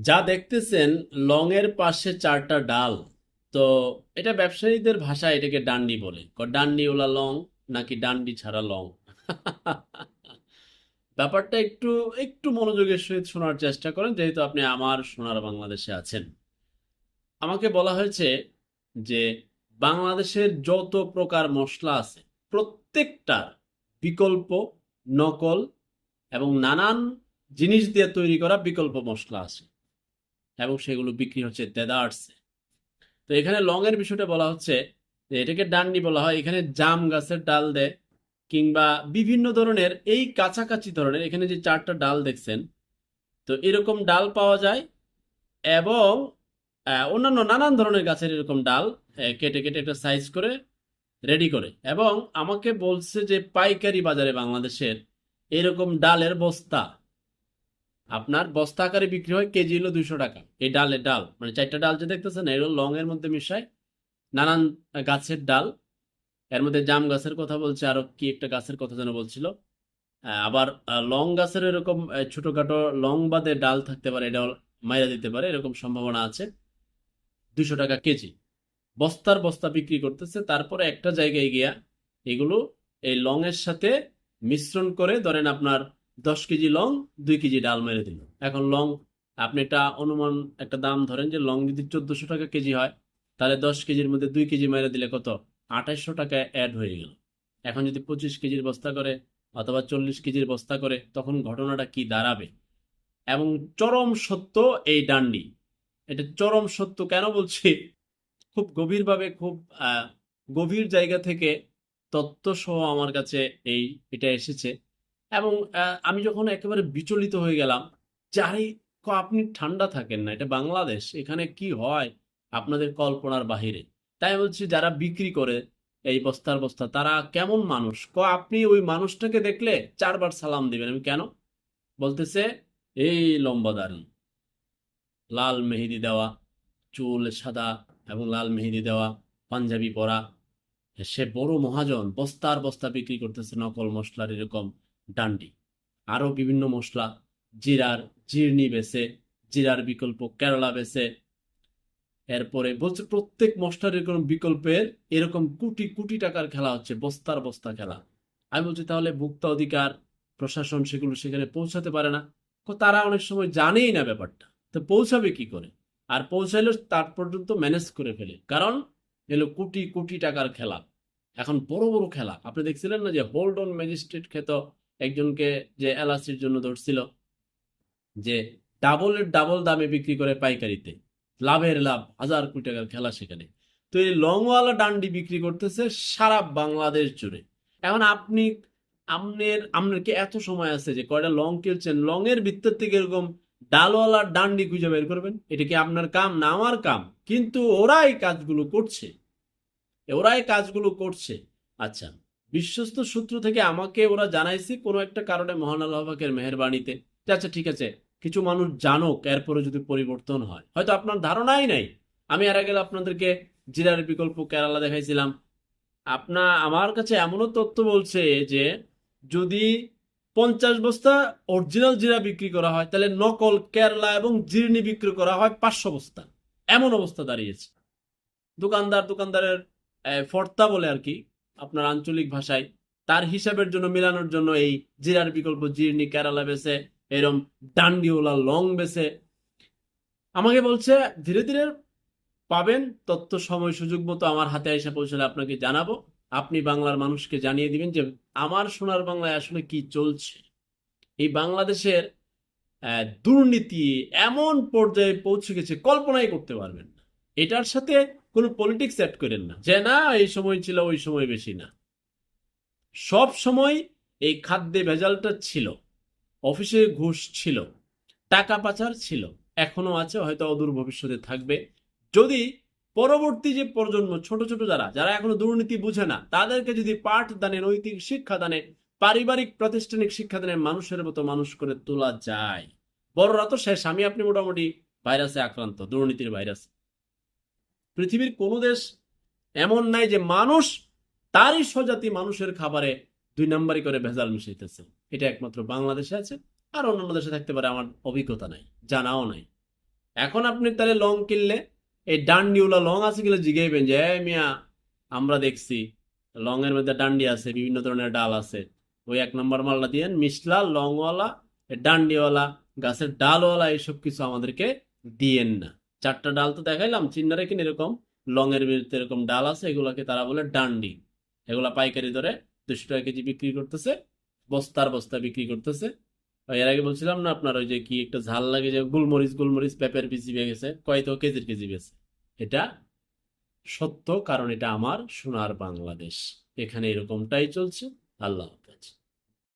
যা দেখতেছেন লং এর পাশে চারটা ডাল। তো এটা ব্যবসায়ীদের ভাষায় এটাকে ডান্ডি বলে। ক- ডান্ডি ওলা লং, নাকি ডান্ডি ছাড়া লং? ব্যাপারটা একটু একটু মনোযোগের সহিত শোনার চেষ্টা করেন, যেহেতু আপনি আমার সোনার বাংলাদেশে আছেন। আমাকে বলা হয়েছে যে, বাংলাদেশের যত প্রকার মশলা আছে প্রত্যেকটার বিকল্প, নকল এবং নানান জিনিস দিয়ে তৈরি করা বিকল্প মশলা আছে। এবং সেগুলো বিক্রি হচ্ছে দেদার্সে তো এখানে লং এর বিষয়টা বলা হচ্ছে যে এটাকে ডান্ডি বলা হয়। এখানে জাম গাছের ডাল দেয় কিংবা বিভিন্ন ধরনের এই কাছাকাছি ধরনের এখানে যে চারটা ডাল দেখছেন, তো এরকম ডাল পাওয়া যায় এবং অন্যান্য নানান ধরনের গাছের এরকম ডাল কেটে কেটে একটা সাইজ করে রেডি করে। এবং আমাকে বলছে যে পাইকারি বাজারে বাংলাদেশের এরকম ডালের বস্তা। আপনার বস্তা আকারে বিক্রি হয় কেজি হলো দুইশো টাকা। এই ডালের ডাল মানে চারটা ডাল যে দেখতেছেন এগুলো লং এর মধ্যে মিশায়, নানান গাছের ডাল, এর মধ্যে জাম গাছের কথা বলছে, আরও কি একটা গাছের কথা যেন বলছিল। আবার লং গাছের এরকম ছোটখাটো লং বাদে ডাল থাকতে পারে এটা মাইরা দিতে পারে, এরকম সম্ভাবনা আছে। দুশো টাকা কেজি। বস্তার বস্তা বিক্রি করতেছে, তারপরে একটা জায়গায় গিয়া এগুলো এই লং এর সাথে মিশ্রণ করে ধরেন আপনার দশ কেজি লং, দুই কেজি ডাল মেরে দিল। এখন লং, আপনি একটা অনুমান, একটা দাম ধরেন যে লং যদি চোদ্দশো টাকা কেজি হয়, তাহলে দশ কেজির মধ্যে দুই কেজি মেরে দিলে কত? আঠাশশো টাকা অ্যাড হয়ে গেল। এখন যদি পঁচিশ কেজির বস্তা করে অথবা চল্লিশ কেজির বস্তা করে, তখন ঘটনাটা কি দাঁড়াবে? এবং চরম সত্য এই ডান্ডি। এটা চরম সত্য কেন বলছি? খুব গভীরভাবে, খুব গভীর জায়গা থেকে তত্ত্ব সহ আমার কাছে এই, এটা এসেছে। এবং আমি যখন একেবারে বিচলিত হয়ে গেলাম যাই আপনি ঠান্ডা থাকেন না, এটা বাংলাদেশ, এখানে কি হয় আপনাদের কল্পনার বাহিরে? তাই বলছি, যারা বিক্রি করে এই বস্তার বস্তা, তারা কেমন মানুষ? ক, আপনি ওই মানুষটাকে দেখলে চারবার সালাম দিবেন। আমি কেন? বলতেছে, এই লম্বা দাড়ি, লাল মেহেদি দেওয়া, চুল সাদা এবং লাল মেহেদি দেওয়া, পাঞ্জাবি পরা। সে বড় মহাজন, বস্তার বস্তা বিক্রি করতেছে, নকল মশলার এরকম। ডান্ডি। আরও বিভিন্ন মশলা, জিরার জিরনি বেছে, জিরার বিকল্প কেরালা বেছে। এরপরে বলছে প্রত্যেক মশলার এরকম বিকল্পের এরকম কোটি কোটি টাকার খেলা হচ্ছে, বস্তার বস্তা খেলা। আমি বলছি, তাহলে ভোক্তা অধিকার, প্রশাসন সেগুলো সেখানে পৌঁছাতে পারে না। তারা অনেক সময় জানেই না ব্যাপারটা। তো পৌঁছাবে কি করে? আর পৌঁছাইলেও তার পর্যন্ত ম্যানেজ করে ফেলে। কারণ এলো কোটি কোটি টাকার খেলা। এখন বড় বড় খেলা। আপনি দেখছিলেন না যে হোল্ড অন ম্যাজিস্ট্রেট খেত একজনকে যে এলাচির জন্য ধরছিল, যে ডাবলের ডাবল দামে বিক্রি করে পাইকারিতে। লাভের লাভ, হাজার কোটি টাকার খেলা সেখানে। তো এই লংওয়ালা ডান্ডি বিক্রি করতেছে সারা বাংলাদেশ জুড়ে। এখন আপনি আপনার আপনার কি এত সময় আছে যে কয়টা লং কিনছেন লং এর ভিতর থেকে এরকম ডালওয়ালা ডান্ডি খুঁজে বের করবেন? এটা কি আপনার কাম না আমার কাম? কিন্তু ওরাই কাজগুলো করছে। ওরাই কাজগুলো করছে। আচ্ছা বিশ্বস্ত সূত্র থেকে আমাকে ওরা জানাইছে কোনো একটা কারণে মহান আল্লাহ পাকের মেহরবানিতে। আচ্ছা ঠিক আছে। কিছু মানুষ জানুক, এরপরে যদি পরিবর্তন হয়। হয়তো আপনার ধারণাই নাই। আমি আর আগে আপনাদেরকে জিরার বিকল্প কেরালা দেখাইছিলাম। আপনা, আমার কাছে এমনও তথ্য বলছে যে, যদি পঞ্চাশ বস্তা অরিজিনাল জিরা বিক্রি করা হয়, তাহলে নকল কেরালা এবং জিরনি বিক্রি করা হয় পাঁচশো বস্তা। এমন অবস্থা দাঁড়িয়েছে। দোকানদার দোকানদারের ফর্তা বলে আর কি আপনার আঞ্চলিক ভাষায়, তার হিসাবের জন্য, মেলানোর জন্য এই জিরার বিকল্প জিরনি, কেরালা বেছে, এরম ডান্ডিওলা, লং বেছে। আমাকে বলছে, ধীরে ধীরে পাবেন তথ্য সময়, সুযোগ মতো আমার হাতে এসে পৌঁছলে আপনাকে জানাব। আপনি বাংলার মানুষকে জানিয়ে দিবেন যে, আমার সোনার বাংলায় আসলে কি চলছে? এই বাংলাদেশের দুর্নীতি এমন পর্যায়ে পৌঁছে গেছে, কল্পনাই করতে পারবেন এটার সাথে কোনো পলিটিক্স অ্যাড করেন না। যে না, এই সময় ছিল, ওই সময় বেশি না। সব সময় এই খাদ্যে ভেজালটা ছিল। অফিসে ঘুষ ছিল। টাকা পাচার ছিল। এখনও আছে, হয়তো অদূর ভবিষ্যতে থাকবে। যদি পরবর্তী যে প্রজন্ম, ছোট ছোট যারা যারা এখনও দুর্নীতি বুঝে না, তাদেরকে যদি পাঠ দানে নৈতিক শিক্ষা দানে পারিবারিক, প্রাতিষ্ঠানিক শিক্ষা দানে মানুষের মতো মানুষ করে তোলা যায়। বড়রা তো শেষ। আমি, আপনি মোটামুটি ভাইরাসে আক্রান্ত, দুর্নীতির ভাইরাস। পৃথিবীর কোনো দেশ এমন নাই যে মানুষ তারই স্বজাতি মানুষের খাবারে দুই নাম্বারই করে ভেজাল মিশাইতেছে। এটা একমাত্র বাংলাদেশে আছে, আর অন্যান্য দেশে থাকতে পারে, আমার অভিজ্ঞতা নাই, জানাও নাই। এখন আপনি তাহলে লং কিনলে, এই ডান্ডিওলা লং আছে কিনা জিগাইবেন যে, "এই মিয়া, আমরা দেখছি লং এর মধ্যে ডান্ডি আছে, বিভিন্ন ধরনের ডাল আছে। ওই এক নম্বর মালটা দিয়েন, মিশলা, লংওয়ালা, ডান্ডিওয়ালা, গাছের ডালওয়ালা, এইসব কিছু আমাদেরকে দিয়েন না। চারটা ডাল তো দেখাইলাম চিন্না রেখেন এরকম লং এর ভিতরে এরকম ডাল আছে, এগুলোকে তারা বলে ডান্ডি। এগুলা পাইকারি দরে দুশো টাকা কেজি বিক্রি করতেছে, বস্তার বস্তা বিক্রি করতেছে। এর আগে বলছিলাম না আপনার ওই যে কি একটা ঝাল লাগে যে গুলমরিচ গুলমরিচ, পেঁপের পিসি গেছে কয়তো কেজির কেজি গেছে এটা সত্য, কারণ এটা আমার সোনার বাংলাদেশ। এখানে এরকমটাই চলছে, আল্লাহ হাফেজ।